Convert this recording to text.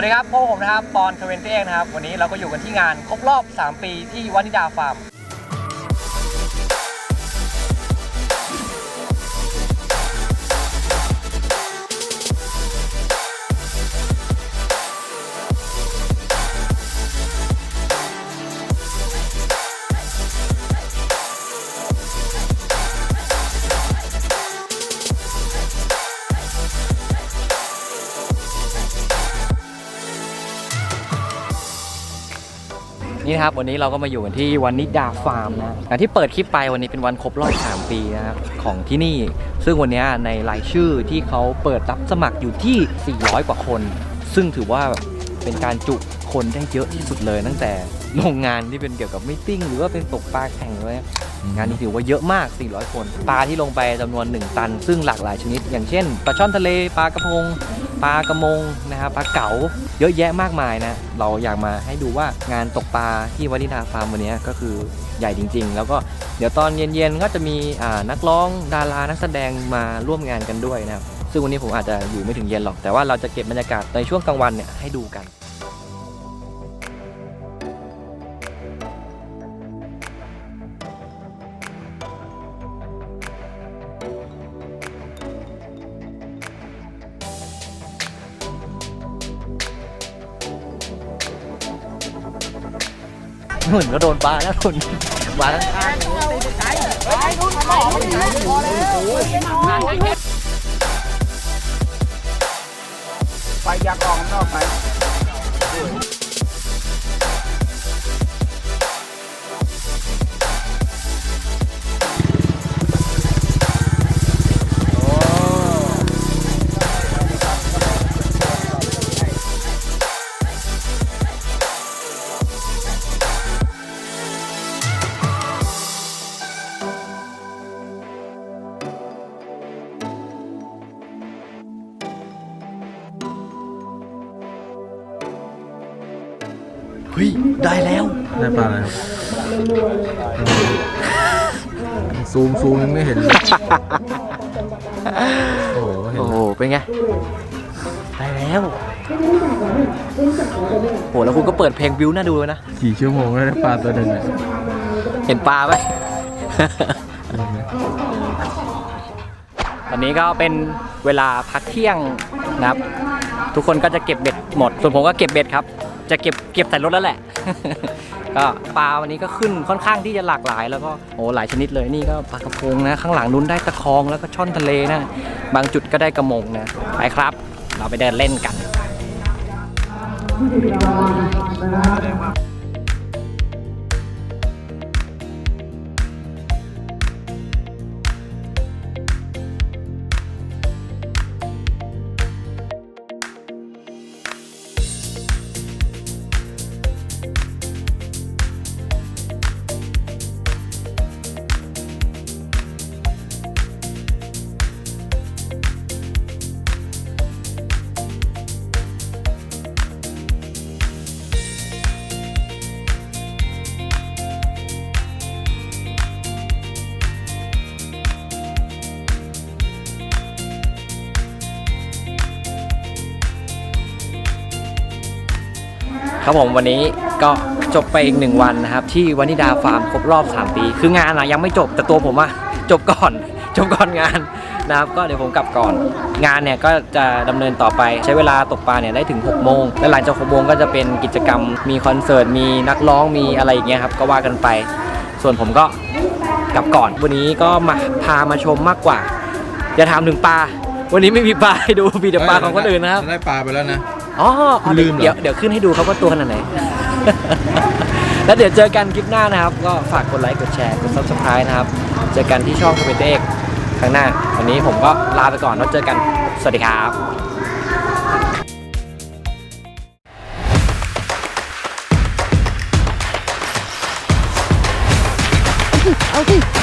วัสดีครับพวกผมนะครับปอนเทเวนตี้เองนะครับ วันนี้เราก็อยู่กันที่งานครบรอบ 3 ปีที่วานิดาฟาร์ม นี่นะครับวันนี้เราก็มาอยู่กันที่วานิดาฟาร์มนะอย่างที่เปิดคลิปไปวันนี้เป็นวันครบรอบ 3 ปีนะครับของที่นี่ ซึ่งวันนี้ในรายชื่อที่เขาเปิดรับสมัครอยู่ที่ 400 กว่าคน ซึ่งถือว่าเป็นการจุคนได้เยอะที่สุดเลยตั้งแต่โรงงานที่เป็นเกี่ยวกับมิ팅หรือว่าเป็นตกปลาแข่งเลยงานนี้ถือว่าเยอะมาก 400 คน ปลาที่ลงไปจำนวน 1 ตัน ซึ่งหลากหลายชนิด อย่างเช่นปลาช่อนทะเลปลากระพง ปลากระมงนะครับปลาเก๋าเยอะแยะมากมายนะ เราอยากมาให้ดูว่างานตกปลาที่วานิดาฟาร์มวันนี้ก็คือใหญ่จริง ๆ แล้วก็เดี๋ยวตอนเย็นๆก็จะมีนักร้องดารานักแสดงมาร่วมงานกันด้วยนะครับซึ่งวันนี้ผมอาจจะอยู่ไม่ถึงเย็นหรอกแต่ว่าเราจะเก็บบรรยากาศในช่วงกลางวันเนี่ยให้ดูกัน หนุนก็โดนปลาแล้วหนุนมาทั้งข้าง ไป ฮ้ย ได้แล้ว ได้ปลาอะไรครับซูมซูมยังไม่เห็นเลยโอ้โหเห็นโอ้โห เป็นไง ได้แล้วโหแล้วคุณก็เปิดเพลงบิวน่าดูเลยนะ กี่ชั่วโมงแล้วได้ปลาตัวหนึ่งเนี่ยเห็นปลาไหม ตอนนี้ก็เป็นเวลาพักเที่ยงนะครับ ทุกคนก็จะเก็บเบ็ดหมด ส่วนผมก็เก็บเบ็ดครับ จะเก็บเก็บใส่รถแล้วแหละ ก็ปลาวันนี้ก็ขึ้นค่อนข้างที่จะหลากหลาย แล้วก็โอ้หลายชนิดเลยนี่ก็ปลากระพงนะ ข้างหลังนุ้นได้ตะคองแล้วก็ช่อนทะเลนะ บางจุดก็ได้กระมงนะไปครับ เราไปเดินเล่นกัน ครับผมวันนี้ก็จบไปอีกหนึ่งวันนะครับ ที่วานิดาฟาร์มครบรอบ 3 ปี คืองานนะยังไม่จบแต่ตัวผมอะจบก่อน จบก่อนงานนะครับก็เดี๋ยวผมกลับก่อน งานเนี่ยก็จะดำเนินต่อไปใช้เวลาตกปลาเนี่ยได้ถึง 6 โมง และหลังจาก6โมงก็จะเป็นกิจกรรมมีคอนเสิร์ต มีนักร้องมีอะไรอย่างเงี้ยครับก็ว่ากันไป ส่วนผมก็กลับก่อน วันนี้ก็มาพามาชมมากกว่าอย่าถามถึงปลาวันนี้ไม่มีปลาให้ดูมีแต่ปลาของคนอื่นนะครับได้ปลาไปแล้วนะ อ๋ออ๋อลืมเหรอ เดี๋ยวเดี๋ยวขึ้นให้ดูครับว่าตัวขนาดไหน แล้วเดี๋ยวเจอกันคลิปหน้านะครับ ก็ฝากกดไลค์กดแชร์กด subscribe นะครับ เจอกันที่ช่องคอมเมนต์เอกครั้งหน้า วันนี้ผมก็ลาไปก่อนแล้วเจอกัน สวัสดีครับเอาสิ